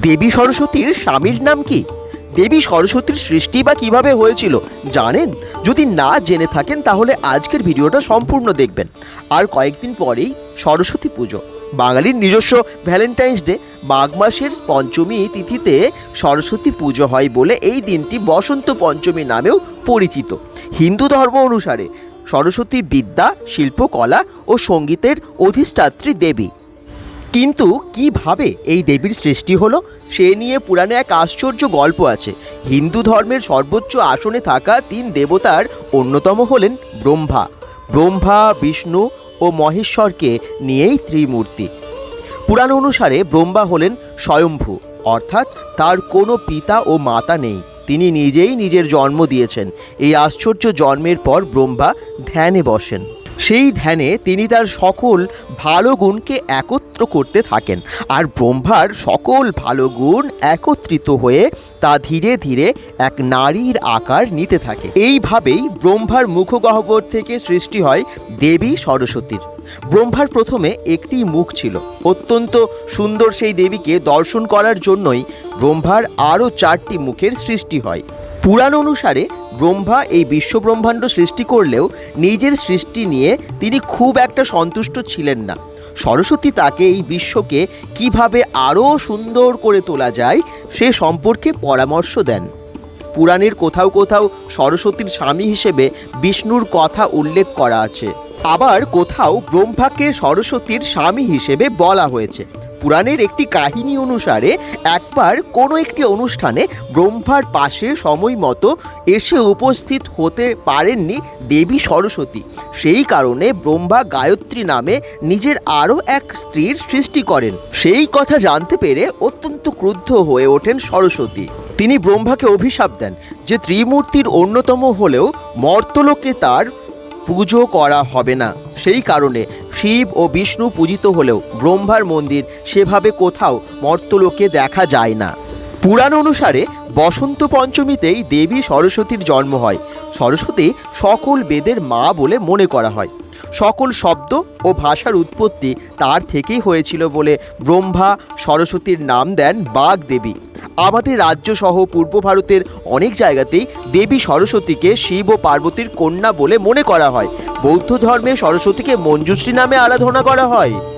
দেবী সরস্বতীর স্বামীর নাম কি? দেবী সরস্বতীর সৃষ্টি বা কীভাবে হয়েছিল? জানেন? যদি না জেনে থাকেন, তাহলে আজকের ভিডিওটা সম্পূর্ণ দেখবেন। আর কয়েকদিন পরেই সরস্বতী পুজো। বাঙালির নিজস্ব ভ্যালেন্টাইন্স ডে, মাঘ মাসের পঞ্চমী তিথিতে সরস্বতী পুজো হয় বলে এই দিনটি বসন্ত পঞ্চমী নামেও পরিচিত। হিন্দু ধর্ম অনুসারে সরস্বতী বিদ্যা, শিল্পকলা ও সঙ্গীতের অধিষ্ঠাত্রী দেবী। কিন্তু কীভাবে এই দেবীর সৃষ্টি হলো, সে নিয়ে পুরাণে এক আশ্চর্য গল্প আছে। হিন্দু ধর্মের সর্বোচ্চ আসনে থাকা তিন দেবতার অন্যতম হলেন ব্রহ্মা। ব্রহ্মা, বিষ্ণু ও মহেশ্বরকে নিয়েই ত্রিমূর্তি। পুরাণ অনুসারে ব্রহ্মা হলেন স্বয়ম্ভু, অর্থাৎ তার কোনো পিতা ও মাতা নেই। তিনি নিজেই নিজের জন্ম দিয়েছেন। এই আশ্চর্য জন্মের পর ব্রহ্মা ধ্যানে বসেন। সেই ধ্যানে তিনি তার সকল ভালো গুণকে একত্র করতে থাকেন আর ব্রহ্মার সকল ভালো গুণ একত্রিত হয়ে তা ধীরে ধীরে এক নারীর আকার নিতে থাকে। এইভাবেই ব্রহ্মার মুখগহ্বর থেকে সৃষ্টি হয় দেবী সরস্বতীর। ব্রহ্মার প্রথমে একটি মুখ ছিল। অত্যন্ত সুন্দর সেই দেবীকে দর্শন করার জন্যই ব্রহ্মার আরও চারটি মুখের সৃষ্টি হয়। পুরাণ অনুসারে ব্রহ্মা এই বিশ্বব্রহ্মাণ্ড সৃষ্টি করলেও নিজের সৃষ্টি নিয়ে তিনি খুব একটা সন্তুষ্ট ছিলেন না। সরস্বতী তাকে এই বিশ্বকে কীভাবে আরও সুন্দর করে তোলা যায় সে সম্পর্কে পরামর্শ দেন। পুরাণের কোথাও কোথাও সরস্বতীর স্বামী হিসেবে বিষ্ণুর কথা উল্লেখ করা আছে। আবার কোথাও ব্রহ্মাকে সরস্বতীর স্বামী হিসেবে বলা হয়েছে। পুরাণের একটি কাহিনী অনুসারে একবার কোনো একটি অনুষ্ঠানে ব্রহ্মার পাশে সময় মতো এসে উপস্থিত হতে পারেননি দেবী সরস্বতী। সেই কারণে ব্রহ্মা গায়ত্রী নামে নিজের আরও এক স্ত্রীর সৃষ্টি করেন। সেই কথা জানতে পেরে অত্যন্ত ক্রুদ্ধ হয়ে ওঠেন সরস্বতী। তিনি ব্রহ্মাকে অভিশাপ দেন যে ত্রিমূর্তির অন্যতম হলেও মর্তলোকে তার পুজো করা হবে না। সেই কারণে শিব ও বিষ্ণু পূজিত হলেও ব্রহ্মার মন্দির সেভাবে কোথাও মর্তলোকে দেখা যায় না। পুরাণ অনুসারে বসন্ত পঞ্চমীতেই দেবী সরস্বতীর জন্ম হয়। সরস্বতী সকল বেদের মা বলে মনে করা হয়। সকল শব্দ ও ভাষার উৎপত্তি তার থেকেই হয়েছিল বলে ব্রহ্মা সরস্বতীর নাম দেন বাঘ দেবী। আমাদের রাজ্য সহ পূর্ব ভারতের অনেক জায়গাতেই দেবী সরস্বতীকে শিব ও পার্বতীর কন্যা বলে মনে করা হয়। বৌদ্ধ ধর্মে সরস্বতীকে মঞ্জুশ্রী নামে আরাধনা করা হয়।